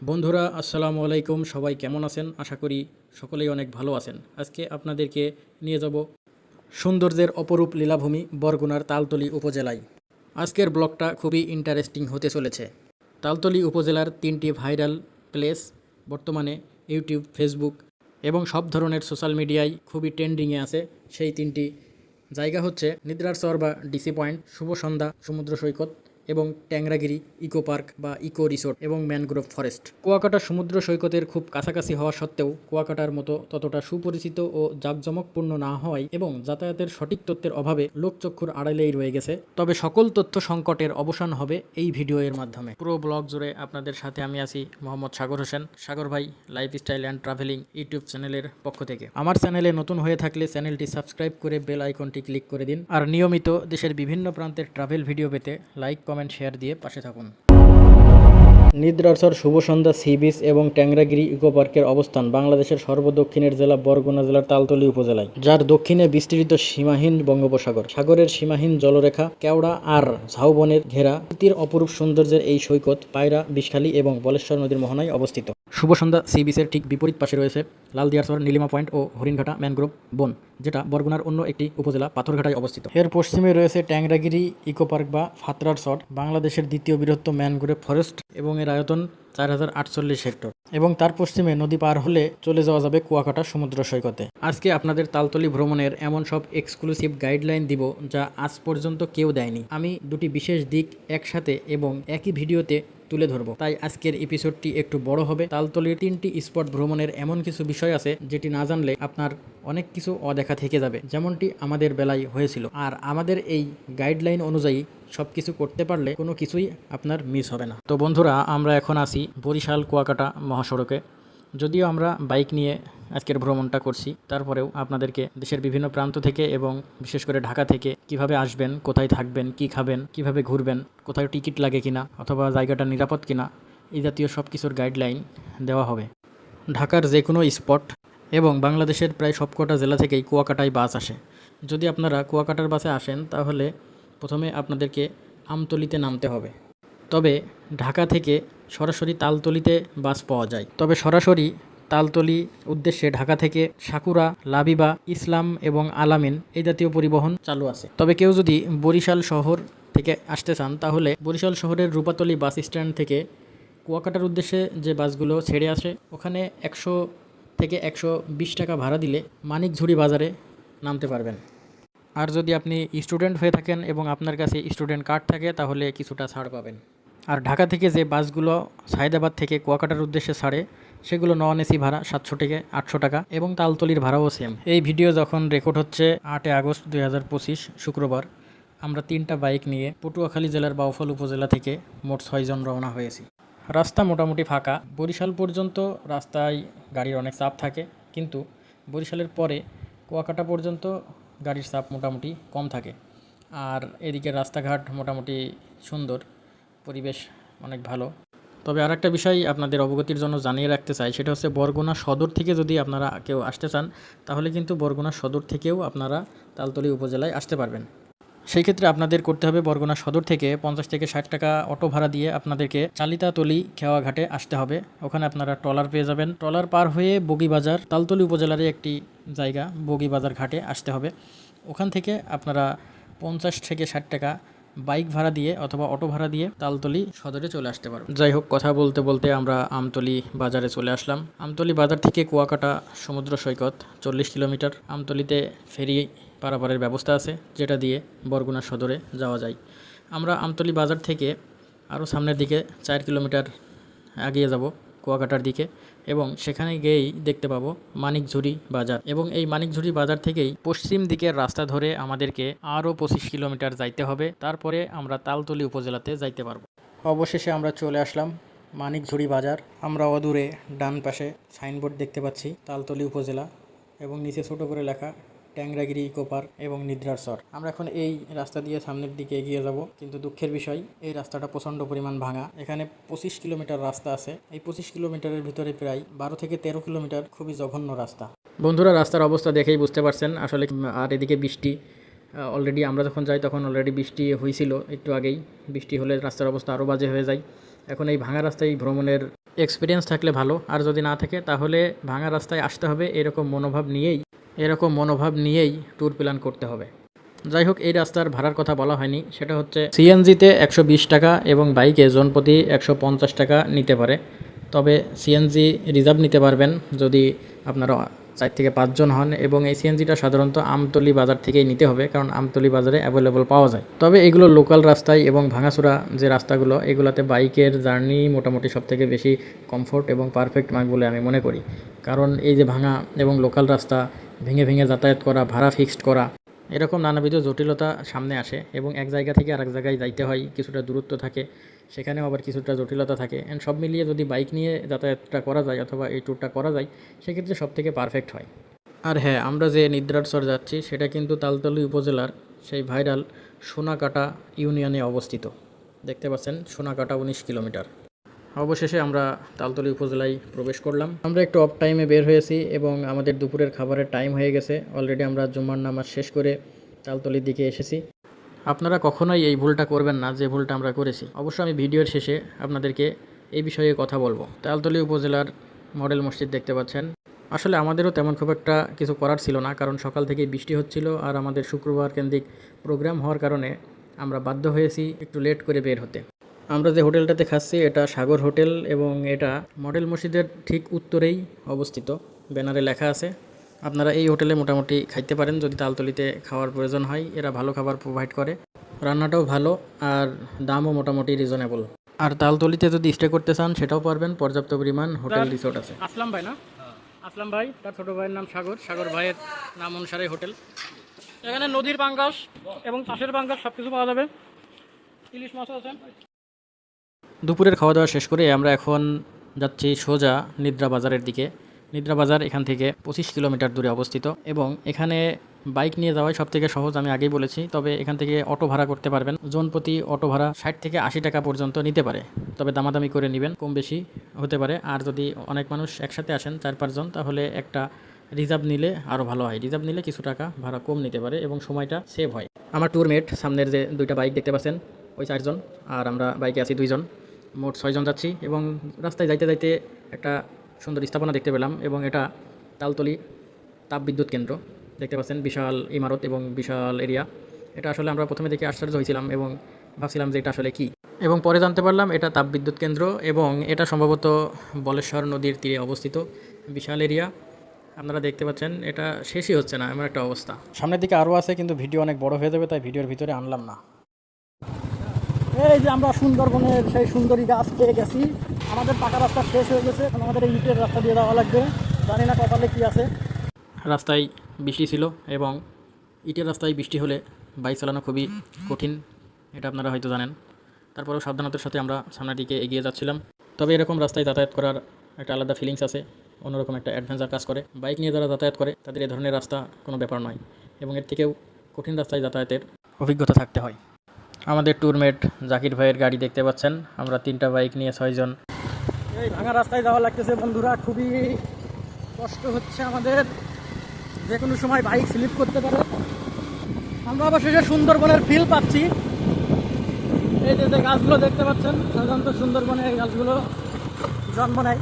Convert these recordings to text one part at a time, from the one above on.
বন্ধুরা, আসসালামু আলাইকুম। সবাই কেমন আছেন? আশা করি সকলেই অনেক ভালো আছেন। আজকে আপনাদেরকে নিয়ে যাব সৌন্দর্যের অপরূপ লীলাভূমি বরগুনার তালতলি উপজেলায়। আজকের ব্লগটা খুবই ইন্টারেস্টিং হতে চলেছে। তালতলি উপজেলার তিনটি ভাইরাল প্লেস বর্তমানে ইউটিউব, ফেসবুক এবং সব ধরনের সোশ্যাল মিডিয়ায় খুবই ট্রেন্ডিংয়ে আছে সেই তিনটি। জায়গা হচ্ছে নিদ্রার চর বা ডিসি পয়েন্ট, শুভ সন্ধ্যা, সমুদ্র সৈকত এবং ট্যাংরাগিরি, ইকো পার্ক বা ইকো রিসোর্ট এবং ম্যানগ্রোভ ফরেস্ট। কুয়াকাটা সমুদ্র সৈকতের খুব কাছাকাছি হওয়া সত্ত্বেও কুয়াকাটার মতো ততটা সুপরিচিত ও জাঁকজমকপূর্ণ না হওয়ায় এবং যাতায়াতের সঠিক তথ্যের অভাবে লোকচক্ষুর আড়ালেই রয়ে গেছে। তবে সকল তথ্য সংকটের অবসান হবে এই ভিডিও এর মাধ্যমে। পুরো ব্লগ জুড়ে আপনাদের সাথে আমি আছি মোহাম্মদ সাগর হোসেন। সাগর ভাই, লাইফস্টাইল অ্যান্ড ট্রাভেলিং ইউটিউব চ্যানেলের পক্ষ থেকে। আমার চ্যানেলে নতুন হয়ে থাকলে চ্যানেলটি সাবস্ক্রাইব করে বেল আইকনটি ক্লিক করে দিন। আর নিয়মিত দেশের বিভিন্ন প্রান্তের ট্রাভেল ভিডিও পেতে লাইক, কমেন্ট শেয়ার দিয়ে পাশে থাকুন। নিদ্রাসর শুভ সন্ধ্যা, সি বিচ এবং ট্যাংরাগিরি ইকো পার্কের অবস্থান, বাংলাদেশের সর্বদক্ষিণের জেলা বরগুনা জেলার তালতলি উপজেলায়, যার দক্ষিণে বিস্তৃত সীমাহীন বঙ্গোপসাগর। সাগরের সীমাহীন জলরেখা, কেওড়া আর ঝাউবনের ঘেরা তীর অপরূপ সৌন্দর্যের এই সৈকত পায়রা, বিষখালী এবং বলেশ্বর নদীর মোহনায় অবস্থিত। শুভ সন্ধ্যা, সি বিচের ঠিক বিপরীত পাশে রয়েছে লালদিয়ারসর নীলিমা পয়েন্ট ও হরিণঘাটা ম্যানগ্রোভ বন যেটা বরগুনার অন্য একটি উপজেলা পাথরঘাটায় অবস্থিত। এর পশ্চিমে রয়েছে ট্যাংরাগিরি ইকো পার্ক বা ফাতরার সট বাংলাদেশের দ্বিতীয় বৃহত্তম ম্যানগ্রোভ ফরেস্ট এবং এর আয়তন চার হাজার আটচল্লিশ হেক্টর। এবং তার পশ্চিমে নদী পার হলে চলে যাওয়া যাবে কুয়াকাটা সমুদ্র সৈকতে। আজকে আপনাদের তালতলি ভ্রমণের এমন সব এক্সক্লুসিভ গাইডলাইন দিব যা আজ পর্যন্ত কেউ দেয়নি। আমি দুটি বিশেষ দিক একসাথে এবং একই ভিডিওতে তুলে ধরবো। তাই আজকের এপিসোডটি একটু বড় হবে। তালতলির তিনটি স্পট ভ্রমণের এমন কিছু বিষয় আছে যেটি না জানলে আপনার অনেক কিছু অদেখা থেকে যাবে। যেমনটি আমাদের বেলায় হয়েছিল। আর আমাদের এই গাইডলাইন অনুযায়ী সব কিছু করতে পারলে কোনো কিছুই আপনার মিস হবে না। তো বন্ধুরা, আমরা এখন আসি বরিশাল কুয়াকাটা মহাসড়কে। যদিও আমরা বাইক নিয়ে আজকের ভ্রমণটা করছি, তারপরেও আপনাদেরকে দেশের বিভিন্ন প্রান্ত থেকে এবং বিশেষ করে ঢাকা থেকে কীভাবে আসবেন, কোথায় থাকবেন, কি খাবেন, কীভাবে ঘুরবেন, কোথায় টিকিট লাগে কিনা, অথবা জায়গাটা নিরাপদ কিনা, এই জাতীয় সব কিছুর গাইডলাইন দেওয়া হবে। ঢাকার যে কোনো স্পট এবং বাংলাদেশের প্রায় সবকটা জেলা থেকেই কুয়াকাটায় বাস আসে। যদি আপনারা কুয়াকাটার বাসে আসেন, তাহলে প্রথমে আপনাদেরকে আমতলিতে নামতে হবে। তবে ঢাকা থেকে সরাসরি তালতলিতে বাস পাওয়া যায়। তবে সরাসরি তালতলি উদ্দেশ্যে ঢাকা থেকে সাকুরা, লাবিবা, ইসলাম এবং আলামিন এই জাতীয় পরিবহন চালু আছে। তবে কেউ যদি বরিশাল শহর থেকে আসতে চান, তাহলে বরিশাল শহরের রূপাতলি বাস স্ট্যান্ড থেকে কুয়াকাটার উদ্দেশ্যে যে বাসগুলো ছেড়ে আসে, ওখানে একশো থেকে একশো বিশ টাকা ভাড়া দিলে মানিকঝুড়ি বাজারে নামতে পারবেন। আর যদি আপনি স্টুডেন্ট হয়ে থাকেন এবং আপনার কাছে স্টুডেন্ট কার্ড থাকে, তাহলে কিছুটা ছাড় পাবেন। আর ঢাকা থেকে যে বাসগুলো সায়দাবাদ থেকে কুয়াকাটার উদ্দেশ্যে ছাড়ে, সেগুলো নন এসি ভাড়া সাতশো থেকে আটশো টাকা এবং তালতলির ভাড়াও সেম এই ভিডিও যখন রেকর্ড হচ্ছে আটই আগস্ট দুই হাজার পঁচিশ, শুক্রবার, আমরা তিনটা বাইক নিয়ে পটুয়াখালী জেলার বাউফল উপজেলা থেকে মোট ছয়জন রওনা হয়েছি। রাস্তা মোটামুটি ফাঁকা। বরিশাল পর্যন্ত রাস্তায় গাড়ির অনেক চাপ থাকে, কিন্তু বরিশালের পরে কুয়াকাটা পর্যন্ত গাড়ির চাপ মোটামুটি কম থাকে। আর এদিকে রাস্তাঘাট মোটামুটি সুন্দর, পরিবেশ অনেক ভালো। তবে আর একটা বিষয় আপনাদের অবগতির জন্য জানিয়ে রাখতে চাই, সেটা হচ্ছে বরগুনা সদর থেকে যদি আপনারা কেউ আসতে চান, তাহলে কিন্তু বরগুনা সদর থেকেও আপনারা তালতলি উপজেলায় আসতে পারবেন। সেই ক্ষেত্রে আপনাদের করতে হবে বরগুনা সদর থেকে পঞ্চাশ থেকে ষাট টাকা অটো ভাড়া দিয়ে আপনাদেরকে চালিতাতলি খেওয়া ঘাটে আসতে হবে। ওখানে আপনারা ট্রলার পেয়ে যাবেন। ট্রলার পার হয়ে বগিবাজার, তালতলি উপজেলারই একটি জায়গা, বগিবাজার ঘাটে আসতে হবে। ওখান থেকে আপনারা পঞ্চাশ থেকে ষাট টাকা বাইক ভাড়া দিয়ে অথবা অটো ভাড়া দিয়ে তালতলি সদরে চলে আসতে পারবেন। যাই হোক, কথা বলতে বলতে আমরা আমতলি বাজারে চলে আসলাম। আমতলি বাজার থেকে কুয়াকাটা সমুদ্র সৈকত, চল্লিশ কিলোমিটার। আমতলিতে ফেরি পারাপারের ব্যবস্থা আছে, যেটা দিয়ে বরগুনা সদরে যাওয়া যায়। আমরা আমতলি বাজার থেকে আরও সামনের দিকে চার কিলোমিটার এগিয়ে যাব, কুয়াকাটার দিকে, এবং সেখানে গিয়েই দেখতে পাবো মানিকঝুরি বাজার। এবং এই মানিকঝুরি বাজার থেকেই পশ্চিম দিকের রাস্তা ধরে আমাদেরকে আরও পঁচিশ কিলোমিটার যাইতে হবে। তারপরে আমরা তালতলি উপজেলাতে যাইতে পারব। অবশেষে আমরা চলে আসলাম মানিকঝুরি বাজার। আমরা অদূরে ডান পাশে সাইনবোর্ড দেখতে পাচ্ছি, তালতলি উপজেলা, এবং নিচে ছোট করে লেখা ট্যাংরাগিরি ইকো পার্ক এবং নিদ্রার সর আমরা এখন এই রাস্তা দিয়ে সামনের দিকে এগিয়ে যাব, কিন্তু দুঃখের বিষয়, এই রাস্তাটা প্রচণ্ড পরিমাণ ভাঙা। এখানে পঁচিশ কিলোমিটার রাস্তা আছে। এই পঁচিশ কিলোমিটারের ভিতরে প্রায় বারো থেকে তেরো কিলোমিটার খুবই জঘন্য রাস্তা। বন্ধুরা, রাস্তার অবস্থা দেখেই বুঝতে পারছেন। আসলে আর এদিকে বৃষ্টি অলরেডি আমরা যখন যাই তখন অলরেডি বৃষ্টি হয়েছিল একটু আগেই। বৃষ্টি হলে রাস্তার অবস্থা আরও বাজে হয়ে যায়। এখন এই ভাঙা রাস্তায় ভ্রমণের এক্সপিরিয়েন্স থাকলে ভালো। আর যদি না থাকে, তাহলে ভাঙা রাস্তায় আসতে হবে এরকম মনোভাব নিয়েই। এরকম মনোভাব নিয়েই ট্যুর প্ল্যান করতে হবে। যাই হোক, এই রাস্তার ভাড়ার কথা বলা হয়নি। সেটা হচ্ছে সিএনজিতে একশো বিশ টাকা এবং বাইকে জনপ্রতি একশো পঞ্চাশ টাকা নিতে পারে। তবে সিএনজি রিজার্ভ নিতে পারবেন যদি আপনারা চার থেকে পাঁচজন হন এবং এই সিএনজিটা সাধারণত আমতলি বাজার থেকেই নিতে হবে, কারণ আমতলি বাজারে অ্যাভেলেবল পাওয়া যায়। তবে এগুলো লোকাল রাস্তায় এবং ভাঙাচোরা যে রাস্তাগুলো, এগুলোতে বাইকের জার্নি মোটামুটি সব থেকে বেশি কমফোর্ট এবং পারফেক্ট মার্ক বলে আমি মনে করি। কারণ এই যে ভাঙা এবং লোকাল রাস্তা ভেঙে ভেঙে যাতায়াত করা, ভাড়া ফিক্সড করা, এরকম নানাবিধ জটিলতা সামনে আসে এবং এক জায়গা থেকে আরেক জায়গায় যাইতে হয়, কিছুটা দূরত্ব থাকে, সেখানেও আবার কিছুটা জটিলতা থাকে অ্যান্ড সব মিলিয়ে যদি বাইক নিয়ে যাতায়াতটা করা যায় অথবা এই ট্যুরটা করা যায়, সেক্ষেত্রে সব থেকে পারফেক্ট হয়। আর হ্যাঁ আমরা যে নিদ্রাটসর যাচ্ছি, সেটা কিন্তু তালতলি উপজেলার সেই ভাইরাল সোনাকাটা ইউনিয়নে অবস্থিত। দেখতে পাচ্ছেন, সোনাকাটা উনিশ কিলোমিটার। অবশেষে আমরা তালতলি উপজেলায় প্রবেশ করলাম। আমরা একটু অফ টাইমে বের হয়েছি এবং আমাদের দুপুরের খাবারের টাইম হয়ে গেছে। অলরেডি আমরা জুম্মার নামাজ শেষ করে তালতলির দিকে এসেছি। আপনারা কখনোই এই ভুলটা করবেন না, যে ভুলটা আমরা করেছি। অবশ্য আমি ভিডিওর শেষে আপনাদেরকে এই বিষয়ে কথা বলব। তালতলি উপজেলার মডেল মসজিদ দেখতে পাচ্ছেন। আসলে আমাদেরও তেমন খুব একটা কিছু করার ছিল না, কারণ সকাল থেকে বৃষ্টি হচ্ছিল আর আমাদের শুক্রবার কেন্দ্রিক প্রোগ্রাম হওয়ার কারণে আমরা বাধ্য হয়েছি একটু লেট করে বের হতে। আমরা যে হোটেলটাতে খাচ্ছি এটা সাগর হোটেল এবং এটা মডেল মসজিদের ঠিক উত্তরেই অবস্থিত। ব্যানারে লেখা আছে আপনারা এই হোটেলে মোটামুটি খাইতে পারেন যদি তালতলিতে খাওয়ার প্রয়োজন হয়। এরা ভালো খাবার প্রোভাইড করে। রান্নাটাও ভালো আর দামও মোটামুটি রিজনেবল আর তালতলিতে যদি স্টে করতে চান সেটাও পারবেন। পর্যাপ্ত পরিমাণ হোটেল রিসোর্ট আছে। আসলাম ভাই না? আসলাম ভাই তার ছোট ভাইয়ের নাম সাগর। সাগর ভাইয়ের নাম অনুসারে হোটেল। এখানে নদীর পাঙ্গাস এবং চাষের পাঙ্গাস সব কিছু পাওয়া যাবে। ইলিশ মাছও আছে। দুপুরের খাওয়া দাওয়া শেষ করে আমরা এখন যাচ্ছি সোজা নিদ্রা বাজারের দিকে। নিদ্রা বাজার এখান থেকে পঁচিশ কিলোমিটার দূরে অবস্থিত এবং এখানে বাইক নিয়ে যাওয়াই সব থেকে সহজ, আমি আগেই বলেছি। তবে এখান থেকে অটো ভাড়া করতে পারবেন। জোন প্রতি অটো ভাড়া ষাট থেকে আশি টাকা পর্যন্ত নিতে পারে। তবে দামাদামি করে নেবেন, কম বেশি হতে পারে। আর যদি অনেক মানুষ একসাথে আসেন চার পাঁচজন তাহলে একটা রিজার্ভ নিলে আরও ভালো হয়। রিজার্ভ নিলে কিছু টাকা ভাড়া কম নিতে পারে এবং সময়টা সেভ হয়। আমার ট্যুরমেট সামনের যে দুইটা বাইক দেখতে পাচ্ছেন, ওই চারজন। আর আমরা বাইকে আছি দুইজন। মোট ছয়জন যাচ্ছি এবং রাস্তায় যাইতে যাইতে একটা সুন্দর স্থাপনা দেখতে পেলাম এবং এটা তালতলি তাপবিদ্যুৎ কেন্দ্র। দেখতে পাচ্ছেন, বিশাল ইমারত এবং বিশাল এরিয়া। এটা আসলে আমরা প্রথমে দেখে আশ্চর্য হয়েছিলাম এবং ভাবছিলাম যে এটা আসলে কি। এবং পরে জানতে পারলাম এটা তাপবিদ্যুৎ কেন্দ্র এবং এটা সম্ভবত বলেশ্বর নদীর তীরে অবস্থিত। বিশাল এরিয়া। আপনারা দেখতে পাচ্ছেন, এটা শেষই হচ্ছে না, এমন একটা অবস্থা। সামনের দিকে আরও আছে, কিন্তু ভিডিও অনেক বড় হয়ে যাবে, তাই ভিডিওর ভিতরে আনলাম না। এই যে আমরা সুন্দরবনের সেই সুন্দরী গাছ পেয়ে গেছি। আমাদের পাকা রাস্তা শেষ হয়ে গেছে, এখন আমাদের এই ইটের রাস্তা দিয়ে যাওয়া লাগবে। জানি না কপালে কি আছে। রাস্তায় বৃষ্টি ছিল এবং ইটের রাস্তায় বৃষ্টি হলে বাইক চালানো খুবই কঠিন, এটা আপনারা হয়তো জানেন। তারপরেও সাবধানতার সাথে আমরা সামনের দিকে এগিয়ে যাচ্ছিলাম। তবে এরকম রাস্তায় যাতায়াত করার একটা আলাদা ফিলিংস আছে, অন্যরকম একটা অ্যাডভেঞ্চার কাজ করে। বাইক নিয়ে যারা যাতায়াত করে, তাদের এ ধরনের রাস্তা কোনো ব্যাপার নয় এবং এর থেকেও কঠিন রাস্তায় যাতায়াতের অভিজ্ঞতা থাকতে হয়। আমাদের ট্যুরমেট জাকির ভাইয়ের গাড়ি দেখতে পাচ্ছেন। আমরা তিনটা বাইক নিয়ে ছয়জন। এই ভাঙা রাস্তায় যাওয়া লাগতেছে বন্ধুরা, খুবই কষ্ট হচ্ছে আমাদের। যে কোনো সময় বাইক স্লিপ করতে পারে। আমরা অবশেষে সুন্দরবনের ফিল পাচ্ছি। এই যে গাছগুলো দেখতে পাচ্ছেন, সাধারণত সুন্দরবনে এই গাছগুলো জন্ম নেয়।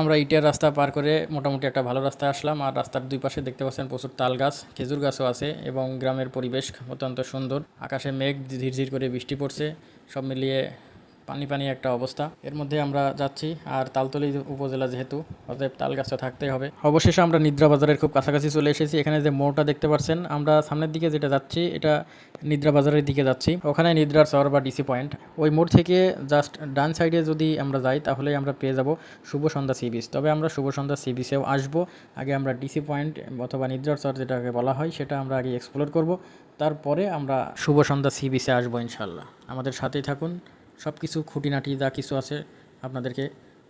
আমরা ইটের রাস্তা পার করে মোটামুটি একটা ভালো রাস্তায় আসলাম। আর রাস্তার দুই পাশে দেখতে পাচ্ছেন প্রচুর তাল গাছ, খেজুর গাছও আছে এবং গ্রামের পরিবেশ অত্যন্ত সুন্দর। আকাশে মেঘ ঝিরঝির করে বৃষ্টি পড়ছে। সব মিলিয়ে পানি পানি একটা অবস্থা। এর মধ্যে আমরা যাচ্ছি, আর তালতলি উপজেলা যেহেতু, অতএব তাল গাছটা থাকতেই হবে। অবশেষে আমরা নিদ্রা বাজারের খুব কাছাকাছি চলে এসেছি, এখানে যে মোড়টা দেখতে পাচ্ছেন আমরা সামনের দিকে যেটা যাচ্ছি, এটা নিদ্রা বাজারের দিকে যাচ্ছি। ওখানে নিদ্রার শহর বা ডিসি পয়েন্ট। ওই মোড় থেকে জাস্ট ডান সাইডে যদি আমরা যাই, তাহলে আমরা পেয়ে যাব শুভ সন্ধ্যা সি বিচ। তবে আমরা শুভ সন্ধ্যা সি বিচেও আসব। আগে আমরা ডিসি পয়েন্ট অথবা নিদ্রার শহর যেটাকে বলা হয়, সেটা আমরা আগে এক্সপ্লোর করব। তারপরে আমরা শুভ সন্ধ্যা সি বিচে আসব ইনশাল্লাহ আমাদের সাথেই থাকুন। সব কিছু খুঁটিনাটি যা কিছু আছে আপনাদেরকে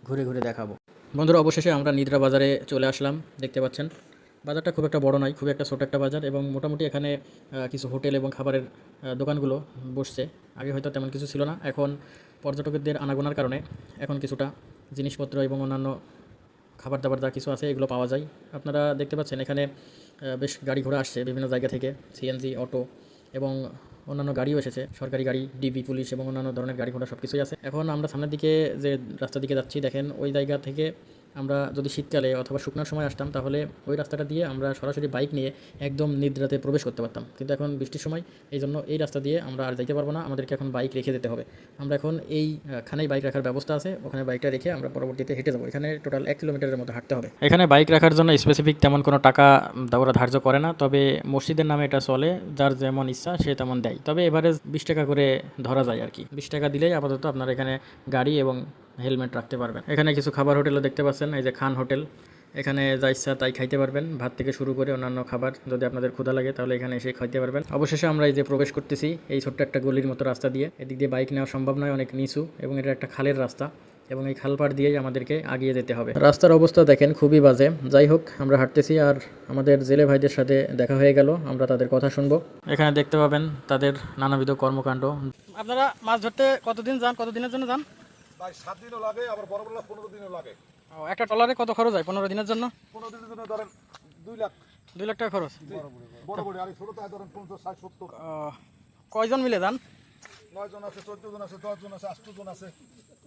ঘুরে ঘুরে দেখাবো। বন্ধুরা, অবশেষে আমরা নিদ্রা বাজারে চলে আসলাম, দেখতে পাচ্ছেন। বাজারটা খুব একটা বড় নয়, খুব একটা ছোট একটা বাজার এবং মোটামুটি এখানে কিছু হোটেল এবং খাবারের দোকানগুলো বসছে। আগে হয়তো তেমন কিছু ছিল না, এখন পর্যটকদের আনাগোনার কারণে এখন কিছুটা জিনিসপত্র এবং অন্যান্য খাবার দাবার যা কিছু আছে এগুলো পাওয়া যায়। আপনারা দেখতে পাচ্ছেন এখানে বেশ গাড়ি ঘোড়া আসছে বিভিন্ন জায়গা থেকে সিএনজি অটো এবং অন্যান্য গাড়িও এসেছে। সরকারি গাড়ি, ডিবি, পুলিশ এবং অন্যান্য ধরনের গাড়ি ঘোড়া সব কিছুই আছে। এখন আমরা সামনের দিকে যে রাস্তার দিকে যাচ্ছি, দেখেন ওই জায়গা থেকে আমরা যদি শীতকালে অথবা শুকনোর সময় আসতাম, তাহলে ওই রাস্তাটা দিয়ে আমরা সরাসরি বাইক নিয়ে একদম নিদ্রাতে প্রবেশ করতে পারতাম। কিন্তু এখন বৃষ্টির সময় এই জন্য এই রাস্তা দিয়ে আমরা আর যাইতে পারব না, আমাদেরকে এখন বাইক রেখে যেতে হবে। আমরা এখন এইখানেই বাইক রাখার ব্যবস্থা আছে, ওখানে বাইকটা রেখে আমরা পরবর্তীতে হেঁটে যাব। এখানে টোটাল এক কিলোমিটারের মতো হাঁটতে হবে। এখানে বাইক রাখার জন্য স্পেসিফিক তেমন কোনো টাকা ওরা ধার্য করে না, তবে মসজিদের নামে এটা চলে, যার যেমন ইচ্ছা সে তেমন দেয়। তবে এবারে বিশ টাকা করে ধরা যায় আর কি। বিশ টাকা দিলেই আপাতত আপনার এখানে গাড়ি এবং হেলমেট রাখতে পারবেন। এখানে কিছু খাবার হোটেলও দেখতে পাচ্ছেন, এই যে খান হোটেল। এখানে যা ইচ্ছা তাই খাইতে পারবেন। ভাত থেকে শুরু করে অন্যান্য খাবার যদি আপনাদের ক্ষুধা লাগে তাহলে এখানে এসে খাইতে পারবেন। অবশেষে আমরা এই যে প্রবেশ করতেছি, এই ছোট্ট একটা গলির মতো রাস্তা দিয়ে। এদিক দিয়ে বাইক নেওয়া সম্ভব নয়, অনেক নিচু এবং এটা একটা খালের রাস্তা এবং এই খাল পাড় দিয়েই আমাদেরকে আগিয়ে যেতে হবে। রাস্তার অবস্থা দেখেন খুবই বাজে। যাই হোক, আমরা হাঁটতেছি আর আমাদের জেলে ভাইদের সাথে দেখা হয়ে গেল, আমরা তাদের কথা শুনব। এখানে দেখতে পাবেন তাদের নানাবিধ কর্মকাণ্ড। আপনারা মাছ ধরতে কতদিন যান? কতদিনের জন্য যান? ভাই সাত দিনও লাগে আবার বড় বেলা পনেরো দিনও লাগে। একটা ট্রলারে কত খরচ হয় পনেরো দিনের জন্য? পনেরো দিনের জন্য ধরেন দুই লাখ। দুই লাখ টাকা খরচ? বড় বড় আর ছোটো তাই ধরেন পঞ্চাশ ষাট সত্তর। কয়জন মিলে যান? নয় জন আছে চোদ্দ জন আছে দশ জন আছে আষ্ট জন আছে।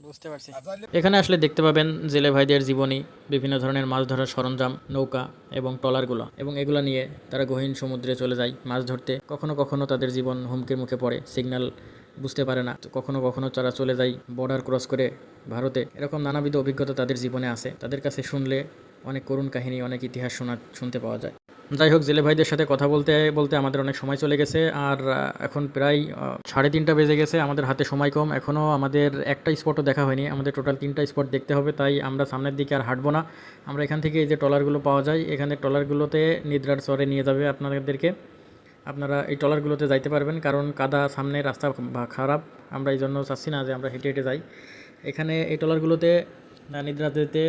বুঝতে পারছি। এখানে আসলে দেখতে পাবেন জেলে ভাইদের জীবনী বিভিন্ন ধরনের মাছ ধরার সরঞ্জাম নৌকা এবং ট্রলারগুলো। এবং এগুলো নিয়ে তারা গহীন সমুদ্রে চলে যায় মাছ ধরতে। কখনো কখনো তাদের জীবন হুমকির মুখে পড়ে। সিগন্যাল বুঝতে পারে না। কখনো কখনো তারা চলে যায় বর্ডার ক্রস করে ভারতে। এরকম নানাবিধ অভিজ্ঞতা তাদের জীবনে আছে। তাদের কাছে শুনলে অনেক করুণ কাহিনী, অনেক ইতিহাস শোনা, শুনতে পাওয়া যায়। যাই হোক, জেলে ভাইদের সাথে কথা বলতে বলতে আমাদের অনেক সময় চলে গেছে। আর এখন প্রায় সাড়ে তিনটা বেজে গেছে। আমাদের হাতে সময় কম। এখনও আমাদের একটা স্পটও দেখা হয়নি। আমাদের টোটাল তিনটা স্পট দেখতে হবে। তাই আমরা সামনের দিকে আর হাঁটবো না। আমরা এখান থেকে এই যে ট্রলারগুলো পাওয়া যায়, এখানে ট্রলারগুলোতে নিদ্রার চরে নিয়ে যাবে আপনাদেরকে। আপনারা এই ট্রলারগুলোতে যাইতে পারবেন, কারণ কাদা সামনে রাস্তা খারাপ। আমরা এই জন্য চাচ্ছি না যে আমরা হেঁটে হেঁটে যাই। এখানে এই ট্রলারগুলোতে নিদ্রাতে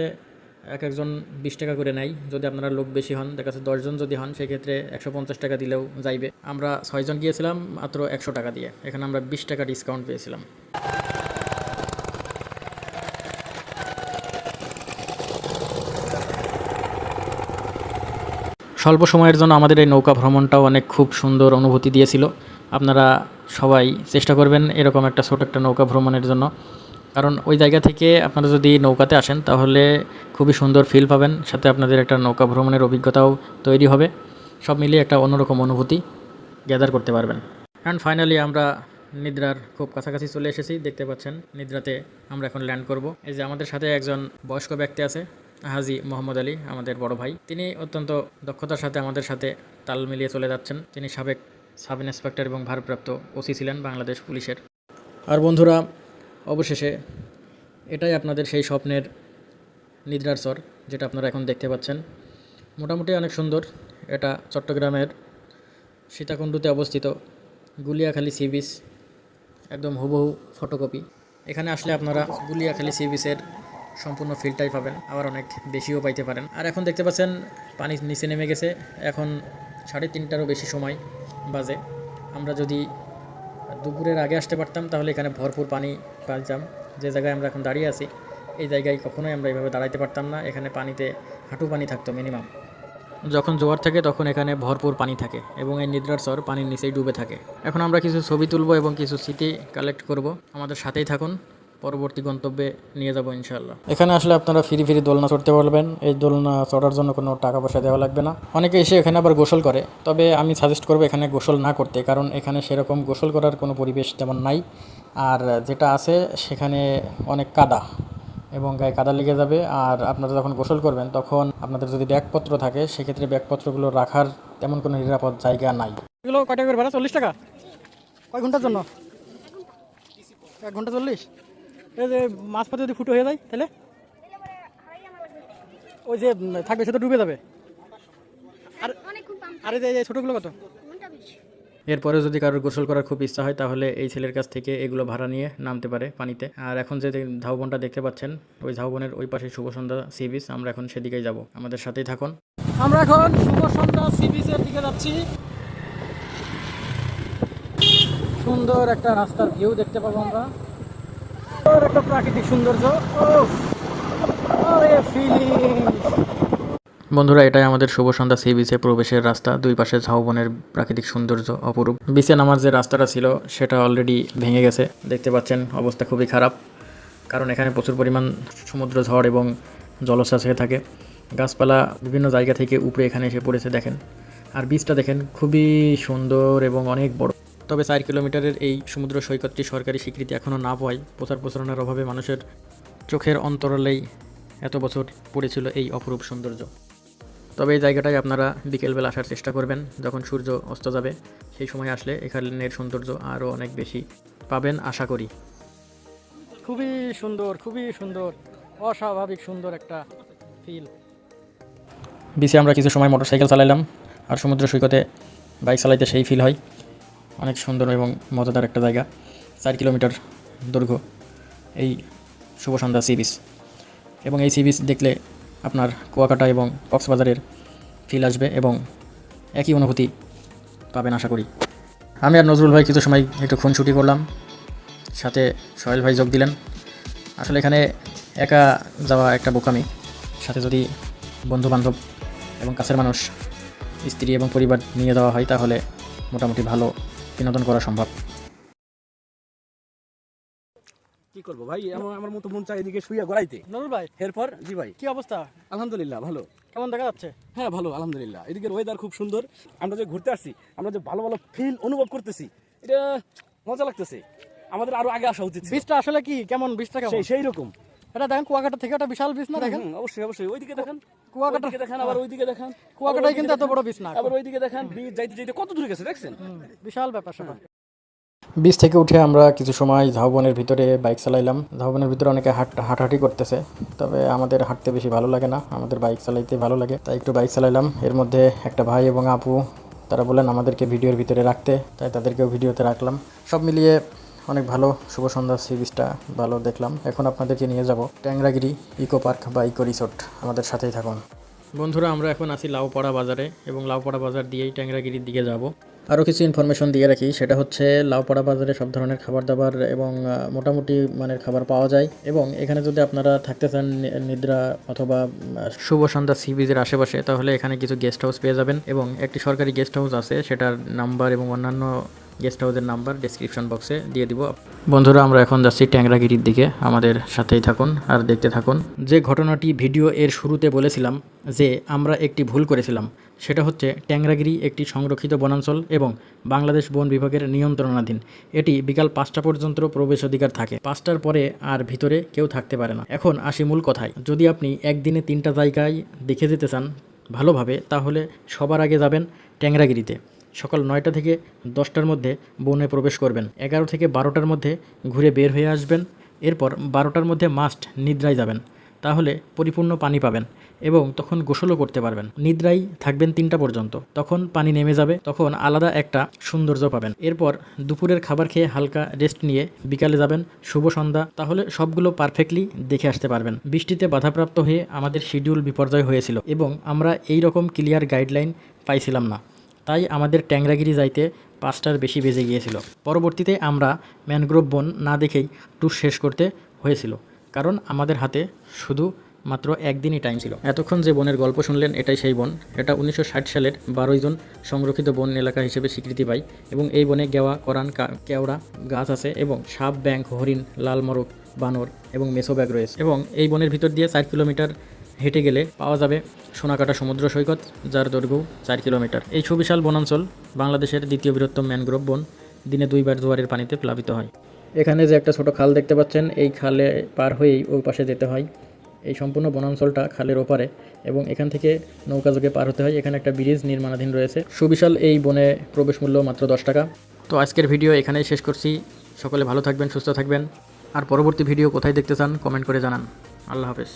এক একজন বিশ টাকা করে নেয়। যদি আপনারা লোক বেশি হন, দেখা যাচ্ছে দশজন যদি হন, সেক্ষেত্রে একশো পঞ্চাশ টাকা দিলেও যাইবে। আমরা ছয়জন গিয়েছিলাম, মাত্র একশো টাকা দিয়ে। এখানে আমরা বিশ টাকা ডিসকাউন্ট পেয়েছিলাম। স্বল্প সময়ের জন্য আমাদের এই নৌকা ভ্রমণটাও অনেক খুব সুন্দর অনুভূতি দিয়েছিল। আপনারা সবাই চেষ্টা করবেন এরকম একটা ছোট একটা নৌকা ভ্রমণের জন্য। কারণ ওই জায়গা থেকে আপনারা যদি নৌকাতে আসেন, তাহলে খুবই সুন্দর ফিল পাবেন। সাথে আপনাদের একটা নৌকা ভ্রমণের অভিজ্ঞতাও তৈরি হবে। সব মিলিয়ে একটা অন্যরকম অনুভূতি গ্যাদার করতে পারবেন। অ্যান্ড ফাইনালি আমরা নিদ্রার খুব কাছাকাছি চলে এসেছি। দেখতে পাচ্ছেন, নিদ্রাতে আমরা এখন ল্যান্ড করব। এই যে আমাদের সাথে একজন বয়স্ক ব্যক্তি আছে হাজি মোহাম্মদ আলী, আমাদের বড় ভাই। তিনি অত্যন্ত দক্ষতার সাথে আমাদের সাথে তাল মিলিয়ে চলে যাচ্ছেন। তিনি সাবেক সাব ইন্সপেক্টর এবং ভারপ্রাপ্ত ওসি ছিলেন বাংলাদেশ পুলিশের। আর বন্ধুরা, অবশেষে এটাই আপনাদের সেই স্বপ্নের নিদ্রার স্বর, যেটা আপনারা এখন দেখতে পাচ্ছেন। মোটামুটি অনেক সুন্দর। এটা চট্টগ্রামের সীতাকুণ্ডুতে অবস্থিত গুলিয়াখালী সি বিচ একদম হুবহু ফটোকপি। এখানে আসলে আপনারা গুলিয়াখালী সি বিচের সম্পূর্ণ ফিলটাই পাবেন, আবার অনেক বেশিও পাইতে পারেন। আর এখন দেখতে পাচ্ছেন, পানি নিচে নেমে গেছে। এখন সাড়ে তিনটারও বেশি সময় বাজে। আমরা যদি দুপুরের আগে আসতে পারতাম, তাহলে এখানে ভরপুর পানি পাইতাম। যে জায়গায় আমরা এখন দাঁড়িয়ে আছি, এই জায়গায় কখনোই আমরা এইভাবে দাঁড়াইতে পারতাম না। এখানে পানিতে হাঁটু পানি থাকতো মিনিমাম যখন জোয়ার থাকে, তখন এখানে ভরপুর পানি থাকে এবং এই নিদ্রার স্বর পানির নিচেই ডুবে থাকে। এখন আমরা কিছু ছবি তুলব এবং কিছু স্মৃতি কালেক্ট করব। আমাদের সাথেই থাকুন। পরবর্তী গন্তব্যে নিয়ে যাব ইনশাল্লাহ এখানে আসলে আপনারা ফ্রি ফ্রি দোলনা চড়তে পারবেন। এই দোলনা চড়ার জন্য কোনো টাকা পয়সা দেওয়া লাগবে না। অনেকে এসে এখানে আবার গোসল করে। তবে আমি সাজেস্ট করব এখানে গোসল না করতে কারণ এখানে সেরকম গোসল করার কোনো পরিবেশ তেমন নাই। আর যেটা আছে সেখানে অনেক কাদা এবং গায়ে কাদা লেগে যাবে। আর আপনারা যখন গোসল করবেন তখন আপনাদের যদি ব্যাগপত্র থাকে সেক্ষেত্রে ব্যাগপত্রগুলো রাখার তেমন কোনো নিরাপদ জায়গা নাই। এগুলো কয় টাকা করে ভাড়া? চল্লিশ টাকা? কয় ঘণ্টার জন্য? এক ঘণ্টা চল্লিশ? এই যে মাঝপথে যদি ফুটো হয়ে যায় তাহলে? ওই যে থাকবে সে তো ডুবে যাবে। আর আর যে ছোটোগুলো কত? এরপরে যদি কারোর গোসল করার খুব ইচ্ছা হয় তাহলে এই ছেলের কাছ থেকে এগুলো ভাড়া নিয়ে নামতে পারে পানিতে। আর এখন যে ঝাউবনটা দেখতে পাচ্ছেন ওই ঝাউবনের ওই পাশে শুভ সন্ধ্যা সি বিচ আমরা এখন সেদিকেই যাব। আমাদের সাথেই থাকুন। আমরা এখন শুভ সন্ধ্যা সি বিচের দিকে যাচ্ছি। সুন্দর একটা রাস্তার ভিউ দেখতে পাবো আমরা। সুন্দর একটা প্রাকৃতিক সৌন্দর্য। বন্ধুরা, এটাই আমাদের শুভ সন্ধ্যা সি বিচে প্রবেশের রাস্তা। দুই পাশে ঝাউবনের প্রাকৃতিক সৌন্দর্য অপরূপ। বিচে নামার যে রাস্তাটা ছিল, সেটা অলরেডি ভেঙে গেছে। দেখতে পাচ্ছেন, অবস্থা খুবই খারাপ। কারণ এখানে প্রচুর পরিমাণ সমুদ্র ঝড় এবং জলোচ্ছ্বাস হয়ে থাকে। গাছপালা বিভিন্ন জায়গা থেকে উপরে এখানে এসে পড়েছে, দেখেন। আর বীজটা দেখেন, খুবই সুন্দর এবং অনেক বড়। তবে চার কিলোমিটারের এই সমুদ্র সৈকতটি সরকারি স্বীকৃতি এখনও না পাওয়ায় প্রচার প্রচারণার অভাবে মানুষের চোখের অন্তরালেই এত বছর পড়েছিল এই অপরূপ সৌন্দর্য। তবে এই জায়গাটায় আপনারা বিকেলবেলা আসার চেষ্টা করবেন যখন সূর্য অস্ত যাবে সেই সময় আসলে এখানের সৌন্দর্য আরও অনেক বেশি পাবেন আশা করি। খুবই সুন্দর খুবই সুন্দর অস্বাভাবিক সুন্দর একটা ফিল বিচে আমরা কিছু সময় মোটরসাইকেল চালাইলাম আর সমুদ্র সৈকতে বাইক চালাইতে সেই ফিল হয়। অনেক সুন্দর এবং মজাদার একটা জায়গা। চার কিলোমিটার দৈর্ঘ্য এই শুভ সন্ধ্যা সি বিচ। এবং এই সি বিচ দেখলে আপনার কুয়াকাটা এবং কক্সবাজারের ফিল আসবে এবং একই অনুভূতি পাবেন আশা করি। আমি আর নজরুল ভাই কিছু সময় একটু খুনছুটি করলাম। সাথে সোহেল ভাই যোগ দিলেন। আসলে এখানে একা যাওয়া একটা বোকামি। সাথে যদি বন্ধু বান্ধব এবং কাছের মানুষ, স্ত্রী এবং পরিবার নিয়ে যাওয়া হয় তাহলে মোটামুটি ভালো। বিনোদন করা সম্ভব। কি করব ভাই? আমার আমার মতো মন চাই এদিকে শুয়ে গড়াইতে নুরুল ভাই এরপর? জি ভাই। কি অবস্থা? আলহামদুলিল্লাহ ভালো। কেমন দেখা যাচ্ছে? হ্যাঁ ভালো আলহামদুলিল্লাহ। এদিকের ওয়েদার খুব সুন্দর। আমরা যে ঘুরতে আসছি আমরা যে ভালো ভালো ফিল অনুভব করতেছি এটা মজা লাগতেছে। আমাদের আরও আগে আসা উচিত। বীজটা আসলে কি? কেমন বীজটা সেই সেই রকম এটা দেখেন কুয়াকাটা থেকে একটা বিশাল বীজ না দেখেন অবশ্যই অবশ্যই। ওইদিকে দেখেন কুয়াকাটা- দেখেন আবার ওইদিকে দেখেন। কুয়াকাটায় কিন্তু এত বড় বীজ না আবার ওইদিকে দেখেন বীজ যাইতে যাইতে কত দূরে গেছে দেখছেন? বিশাল ব্যাপার স্যাপার বিচ থেকে উঠে আমরা কিছু সময় ঝাউবনের ভিতরে বাইক চালাইলাম। ঝাউবনের ভিতরে অনেকে হাট হাঁটাহাঁটি করতেছে তবে আমাদের হাঁটতে বেশি ভালো লাগে না। আমাদের বাইক চালাইতে ভালো লাগে তাই একটু বাইক চালাইলাম। এর মধ্যে একটা ভাই এবং আপু তারা বললেন আমাদেরকে ভিডিওর ভিতরে রাখতে তাই তাদেরকেও ভিডিওতে রাখলাম। সব মিলিয়ে অনেক ভালো শুভ সন্ধ্যা সি বিচটা ভালো দেখলাম। এখন আপনাদেরকে নিয়ে যাব ট্যাংরাগিরি ইকো পার্ক বা ইকো রিসোর্ট। আমাদের সাথেই থাকুন। বন্ধুরা আমরা এখন আছি লাউপাড়া বাজারে এবং লাউপাড়া বাজার দিয়েই ট্যাংরাগিরির দিকে যাব। আরও কিছু ইনফরমেশন দিয়ে রাখি সেটা হচ্ছে লাউপাড়া বাজারে সব ধরনের খাবার দাবার এবং মোটামুটি মানের খাবার পাওয়া যায় এবং এখানে যদি আপনারা থাকতে চান নিদ্রা অথবা শুভ সন্ধ্যা সি বিচের আশেপাশে তাহলে এখানে কিছু গেস্ট হাউস পেয়ে যাবেন এবং একটি সরকারি গেস্ট হাউস আছে সেটার নাম্বার এবং অন্যান্য গেস্ট হাউসের নাম্বার ডেসক্রিপশন বক্সে দিয়ে দিব। বন্ধুরা আমরা এখন যাচ্ছি ট্যাংরাগিরির দিকে। আমাদের সাথেই থাকুন আর দেখতে থাকুন। যে ঘটনাটি ভিডিও এর শুরুতে বলেছিলাম যে আমরা একটি ভুল করেছিলাম সেটা হচ্ছে ট্যাংরাগিরি একটি সংরক্ষিত বনাঞ্চল এবং বাংলাদেশ বন বিভাগের নিয়ন্ত্রণাধীন। এটি বিকাল পাঁচটা পর্যন্ত প্রবেশ অধিকার থাকে। পাঁচটার পরে আর ভিতরে কেউ থাকতে পারে না। এখন আসি মূল কথায়। যদি আপনি একদিনে তিনটা জায়গায় দেখে যেতে চান ভালোভাবে তাহলে সবার আগে যাবেন ট্যাংরাগিরিতে। সকাল নয়টা থেকে দশটার মধ্যে বনে প্রবেশ করবেন। এগারো থেকে বারোটার মধ্যে ঘুরে বের হয়ে আসবেন। এরপর বারোটার মধ্যে মাস্ট নিদ্রায় যাবেন। তাহলে পরিপূর্ণ পানি পাবেন এবং তখন গোসলও করতে পারবেন। নিদ্রায় থাকবেন তিনটা পর্যন্ত। তখন পানি নেমে যাবে, তখন আলাদা একটা সৌন্দর্য পাবেন। এরপর দুপুরের খাবার খেয়ে হালকা রেস্ট নিয়ে বিকালে যাবেন। শুভ সন্ধ্যা। তাহলে সবগুলো পারফেক্টলি দেখে আসতে পারবেন। বৃষ্টিতে বাধাপ্রাপ্ত হয়ে আমাদের শিডিউল বিপর্যয় হয়েছিল এবং আমরা এই রকম ক্লিয়ার গাইডলাইন পাইছিলাম না। তাই আমাদের ট্যাংরাগিরি যাইতে পাঁচটার বেশি বেজে গিয়েছিল। পরবর্তীতে আমরা ম্যানগ্রোভ বন না দেখেই ট্যুর শেষ করতে হয়েছিল, কারণ আমাদের হাতে শুধু মাত্র একদিনই টাইম ছিল। এতক্ষণ যে বনের গল্প শুনলেন, এটাই সেই বন। এটা উনিশশো ষাট সালের বারোই জন সংরক্ষিত বন এলাকা হিসেবে স্বীকৃতি পায় এবং এই বনে গেওয়া করান কেওড়া গাছ আছে এবং সাপ ব্যাংক হরিণ, লাল মরক বানর এবং মেসো ব্যাগ রয়েছে। এবং এই বনের ভিতর দিয়ে চার কিলোমিটার হেঁটে গেলে পাওয়া যাবে সোনাকাটা সমুদ্র সৈকত, যার দৈর্ঘ্য চার কিলোমিটার। এই সুবিশাল বনাঞ্চল বাংলাদেশের দ্বিতীয় বৃহত্তম ম্যানগ্রোভ বন, দিনে দুইবার জোয়ারের পানিতে প্লাবিত হয়। এখানে যে একটা ছোট খাল দেখতে পাচ্ছেন, এই খালে পার হয়েই ওই পাশে যেতে হয়। এই সম্পূর্ণ বনাঞ্চলটা খালের ওপারে এবং এখান থেকে নৌকাযোগে পার হতে হয়। এখানে একটা ব্রিজ নির্মাণাধীন রয়েছে। সুবিশাল এই বনে প্রবেশ মূল্য মাত্র দশ টাকা। তো আজকের ভিডিও এখানেই শেষ করছি। সকলে ভালো থাকবেন, সুস্থ থাকবেন। আর পরবর্তী ভিডিও কোথায় দেখতে চান, কমেন্ট করে জানান। আল্লাহ হাফেজ।